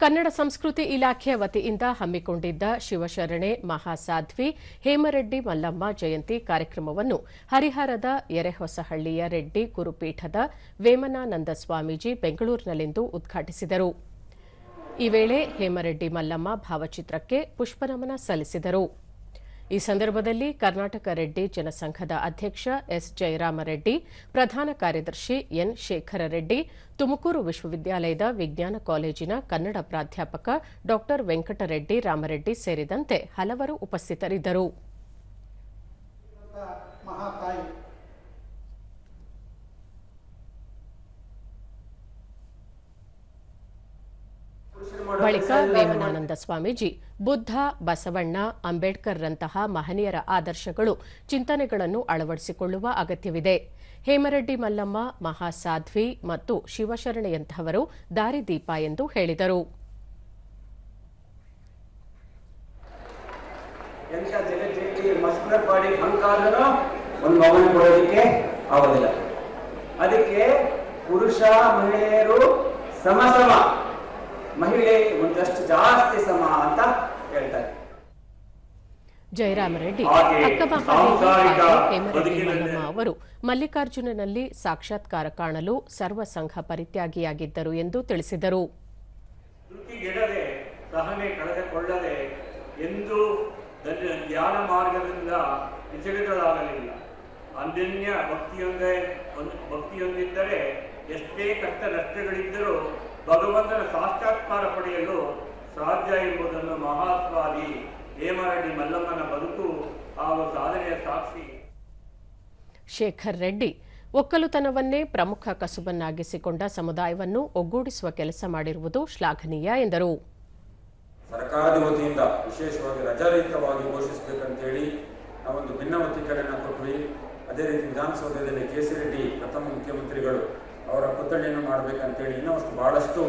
ಕನ್ನಡ ಸಂಸ್ಕೃತಿ ಇಲಾಖೆಯ ವತಿಯಿಂದ ಹಮ್ಮಿಕೊಂಡಿದ್ದ ಶಿವಶರಣೆ ಮಹಾಸಾಧ್ವಿ ಹೇಮರೆಡ್ಡಿ ಮಲ್ಲಮ್ಮ ಜಯಂತಿ ಕಾರ್ಯಕ್ರಮವನ್ನು ಹರಿಹರದ ಎರೆಹೊಸಹಳ್ಳಿಯ ರೆಡ್ಡಿ ಗುರುಪೀಠದ ವೇಮನಾನಂದ ಸ್ವಾಮೀಜಿ ಬೆಂಗಳೂರಿನಲ್ಲಿಂದು ಉದ್ಘಾಟಿಸಿದರು. ಈ ವೇಳೆ ಹೇಮರೆಡ್ಡಿ ಮಲ್ಲಮ್ಮ ಭಾವಚಿತ್ರಕ್ಕೆ ಪುಷ್ಪನಮನ ಸಲ್ಲಿಸಿದರು. ಈ ಸಂದರ್ಭದಲ್ಲಿ ಕರ್ನಾಟಕ ರೆಡ್ಡಿ ಜನಸಂಘದ ಅಧ್ಯಕ್ಷ ಎಸ್ ಜಯರಾಮರೆಡ್ಡಿ, ಪ್ರಧಾನ ಕಾರ್ಯದರ್ಶಿ ಎನ್ ಶೇಖರ ರೆಡ್ಡಿ ತುಮಕೂರು ವಿಶ್ವವಿದ್ಯಾಲಯದ ವಿಜ್ಞಾನ ಕಾಲೇಜಿನ ಕನ್ನಡ ಪ್ರಾಧ್ಯಾಪಕ ಡಾ ವೆಂಕಟರೆಡ್ಡಿ ರಾಮರೆಡ್ಡಿ ಸೇರಿದಂತೆ ಹಲವರು ಉಪಸ್ಥಿತರಿದ್ದರು. ಬಳಿಕ ವೇಮನಾನಂದ ಸ್ವಾಮೀಜಿ, ಬುದ್ಧ, ಬಸವಣ್ಣ, ಅಂಬೇಡ್ಕರ್ರಂತಹ ಮಹನೀಯರ ಆದರ್ಶಗಳು ಚಿಂತನೆಗಳನ್ನು ಅಳವಡಿಸಿಕೊಳ್ಳುವ ಅಗತ್ಯವಿದೆ. ಹೇಮರೆಡ್ಡಿ ಮಲ್ಲಮ್ಮ, ಮಹಾಸಾಧ್ವಿ ಮತ್ತು ಶಿವಶರಣೆಯಂತಹವರು ದಾರಿದೀಪ ಎಂದು ಹೇಳಿದರು. ಅದಕ್ಕೆ ಪುರುಷ, ಮಹಿಳೆಯರು ಸಮಸಮ ಸಮ. ಮಹಿಳೆ ಒಂದಷ್ಟು ಜಾಸ್ತಿ ಸಮ ಅಂತ ಹೇಳ್ತಾರೆ. ಜಯರಾಮ ರೆಡ್ಡಿ ಅವರು ಮಲ್ಲಿಕಾರ್ಜುನನಲ್ಲಿ ಸಾಕ್ಷಾತ್ಕಾರ ಕಾಣಲು ಸರ್ವ ಸಂಘ ಪರಿತ್ಯಾಗಿಯಾಗಿದ್ದರು ಎಂದು ತಿಳಿಸಿದರು. ಸಹನೆ ಕಳೆದುಕೊಳ್ಳದೆ ಎಂದು ಧ್ಯಾನ ಮಾರ್ಗದಿಂದ ವಿಚಲಿತರಾಗಲಿಲ್ಲ ಅನನ್ಯ ಭಕ್ತಿಯೊಂದೇ ಭಕ್ತಿಯೊಂದಿದ್ದರೆ ಎಷ್ಟೇ ಕಷ್ಟ ನಷ್ಟಗಳಿದ್ದರೂ ಭಗವಂತನ ಸಾಕ್ಷಾತ್ಕಾರ ಪಡೆಯಲು ಸಾಧ್ಯ ಎಂಬುದನ್ನು ಮಹಾತ್ವಾದಿ ಹೇಮರೆಡ್ಡಿ ಮಲ್ಲಮ್ಮನ ಬದುಕು ಹಾಗೂ ಸಾಧನೆಯ ಸಾಕ್ಷಿ. ಶೇಖರ್ ರೆಡ್ಡಿ ಒಕ್ಕಲುತನವನ್ನೇ ಪ್ರಮುಖ ಕಸುಬನ್ನಾಗಿಸಿಕೊಂಡ ಸಮುದಾಯವನ್ನು ಒಗ್ಗೂಡಿಸುವ ಕೆಲಸ ಮಾಡಿರುವುದು ಶ್ಲಾಘನೀಯ ಎಂದರು. ಸರ್ಕಾರದ ವತಿಯಿಂದ ವಿಶೇಷವಾಗಿ ರಜಾರಹಿತವಾಗಿ ಘೋಷಿಸಬೇಕಂತೇಳಿ ನಾವೊಂದು ಭಿನ್ನಮತೀಕರಣ ಕೊಟ್ವಿ. ಅದೇ ರೀತಿ ವಿಧಾನಸೌಧದಲ್ಲಿ ಕೆ ಸಿ ರೆಡ್ಡಿ ಪ್ರಥಮ ಮುಖ್ಯಮಂತ್ರಿಗಳು ಅವರ ಪುತ್ಥಳಿಯನ್ನು ಮಾಡಬೇಕಂತೇಳಿ ಇನ್ನೂ ಅಷ್ಟು ಬಹಳಷ್ಟು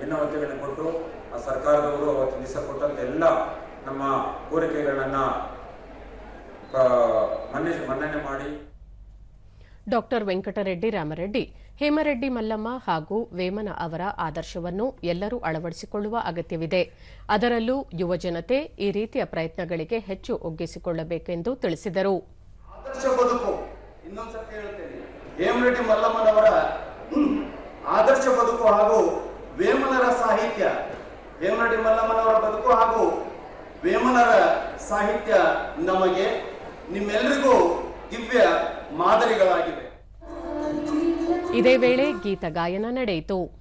ಭಿನ್ನವತೆಗಳನ್ನು ಕೊಟ್ಟು ಆ ಸರ್ಕಾರದವರು ಅವತ್ತು ದಿವಸ ಕೊಟ್ಟಂತ ಎಲ್ಲ ನಮ್ಮ ಕೋರಿಕೆಗಳನ್ನು ಮನ್ನೆ ಮನ್ನಣೆ ಮಾಡಿ. ಡಾಕ್ಟರ್ ವೆಂಕಟರೆಡ್ಡಿ ರಾಮರೆಡ್ಡಿ ಹೇಮರೆಡ್ಡಿ ಮಲ್ಲಮ್ಮ ಹಾಗೂ ವೇಮನ ಅವರ ಆದರ್ಶವನ್ನು ಎಲ್ಲರೂ ಅಳವಡಿಸಿಕೊಳ್ಳುವ ಅಗತ್ಯವಿದೆ. ಅದರಲ್ಲೂ ಯುವಜನತೆ ಈ ರೀತಿಯ ಪ್ರಯತ್ನಗಳಿಗೆ ಹೆಚ್ಚು ಒಗ್ಗಿಸಿಕೊಳ್ಳಬೇಕೆಂದು ತಿಳಿಸಿದರು. ಆದರ್ಶ ಬದುಕು ಹಾಗೂ ವೇಮನರ ಸಾಹಿತ್ಯ ವೇಮನಟಿ ಮಲ್ಲಮ್ಮನವರ ಬದುಕು ಹಾಗೂ ವೇಮನರ ಸಾಹಿತ್ಯ ನಮಗೆ ನಿಮ್ಮೆಲ್ಲರಿಗೂ ದಿವ್ಯ ಮಾದರಿಗಳಾಗಿವೆ. ಇದೇ ವೇಳೆ ಗೀತ ಗಾಯನ ನಡೆಯಿತು.